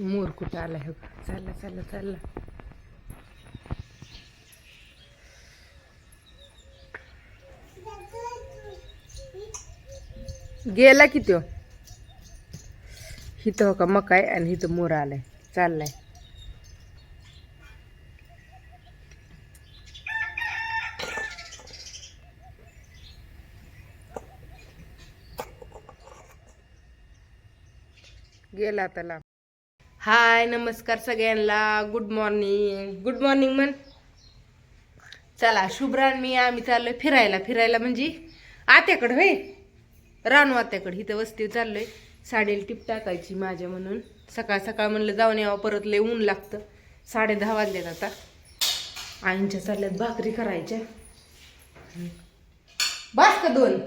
मोर कुठं आला हे चालला चालला चालला. गेला की त्यो? इथं हो का मकाय आणि इथं मोर आलाय. चाललाय. गेला त्याला हाय नमस्कार सगळ्यांना. गुड मॉर्निंग गुड मॉर्निंग म्हण. चला शुभ्रान मी आम्ही चाललोय फिरायला. फिरायला म्हणजे आत्याकडं होय? रानू आत्याकडे. इथं वस्ती चाललोय. साडीला टिप टाकायची माझ्या म्हणून. सकाळ सकाळ म्हणलं जाऊन यावं परत लय ऊन लागतं. साडे दहा वाजलेत आता. आईंच्या चालल्यात भाकरी करायच्या. बास का दोन?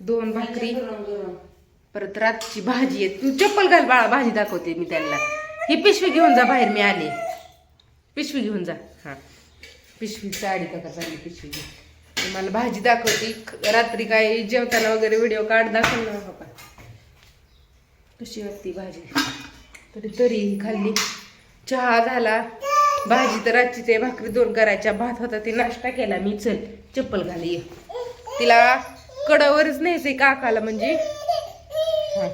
दोन भाकरी. परत रातची भाजी आहे. तू चप्पल घाल बाळा भाजी दाखवते मी त्यांना. ही पिशवी घेऊन जा बाहेर मी आले. पिशवी घेऊन जा. हा. पिशवी साडी का चालली पिशवी घेऊन मला भाजी दाखवते. रात्री काय जेवताना वगैरे व्हिडिओ काढ दाखव ना बाबा. कशी वाटती भाजी? तरी तरी खाल्ली. चहा झाला. भाजी तर रातची ते भाकरी दोन करायच्या. भात होता ती नाश्ता केला मी. चल चप्पल घाली ये. तिला कडावरच न्यायचंय काकाला म्हणजे. हां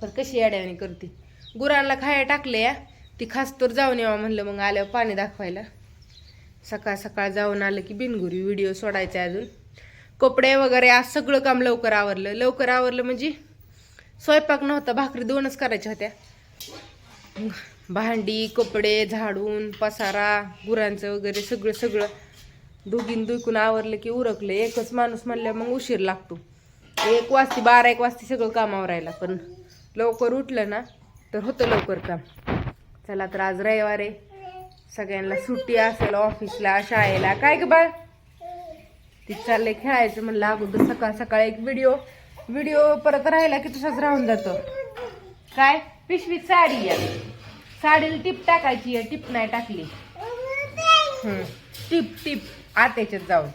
पण कशी अड्यावानी करते? गुरांना खाया टाकले या ती खास तर जाऊन यावं म्हणलं मग आल्यावर पाणी दाखवायला. सकाळ सकाळ जाऊन आलं की बिनगुरी व्हिडिओ सोडायचा अजून. कपडे वगैरे आज सगळं काम लवकर आवरलं. लवकर आवरलं म्हणजे स्वयंपाक नव्हता भाकरी दोनच करायच्या होत्या. भांडी कपडे झाडून पसारा गुरांचं वगैरे सगळं सगळं. दुगीन दुकून आवरलं की उरकलं. एकच माणूस म्हणल्या मग उशीर लागतो. एक वाजती बारा एक वाजती सगळं काम आवरायला पण लवकर उठलं ना तर होतं लवकर काम. चला तर आज रविवार आहे. सगळ्यांना सुट्टी असेल ऑफिसला शाळेला काय ग बाळ? ती चाललंय खेळायचं म्हणलं अगोदर सकाळ सकाळ एक व्हिडिओ व्हिडिओ परत राहिला की तसाच राहून जातो. काय? पिशवीत साडी आहे. साडीला टिप टाकायची आहे टिप नाही टाकली. Tip tip. आत्याच्यात जाऊन.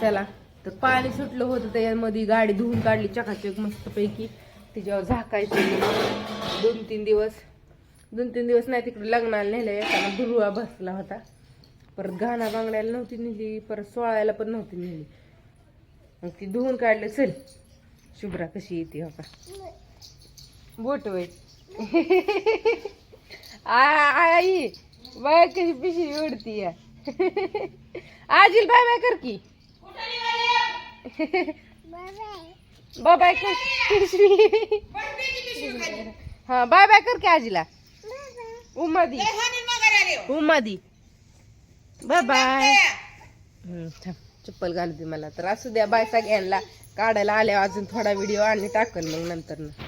चला. तर पाणी सुटलं होतं त्याच्यामध्ये गाडी धुवून काढली चकाचक मस्तपैकी. तिच्यावर झाकायचं. दोन तीन दिवस. दोन तीन दिवस नाही तिकडे लग्नाला नेलं येताना दुर्वा बसला होता. परत घाणा बांगड्याला नव्हती नेली परत सोळायला पण नव्हती नेली. मग ती धुवून काढलं चल. शुभ्रा कशी येते हो का? बोट वय. आई बाय कशी पिशी उडती या आजील बाय बाय कर की. Bye bye. कर पिशवी हा बाय बाय कर की आजीला. उमादी. उमादी. Bye bye. हम्म, थांब, चप्पल घालते मला. तर असू द्या बायसा घ्यायला. काढायला आल्या अजून थोडा व्हिडिओ आणि टाकल मग नंतर ना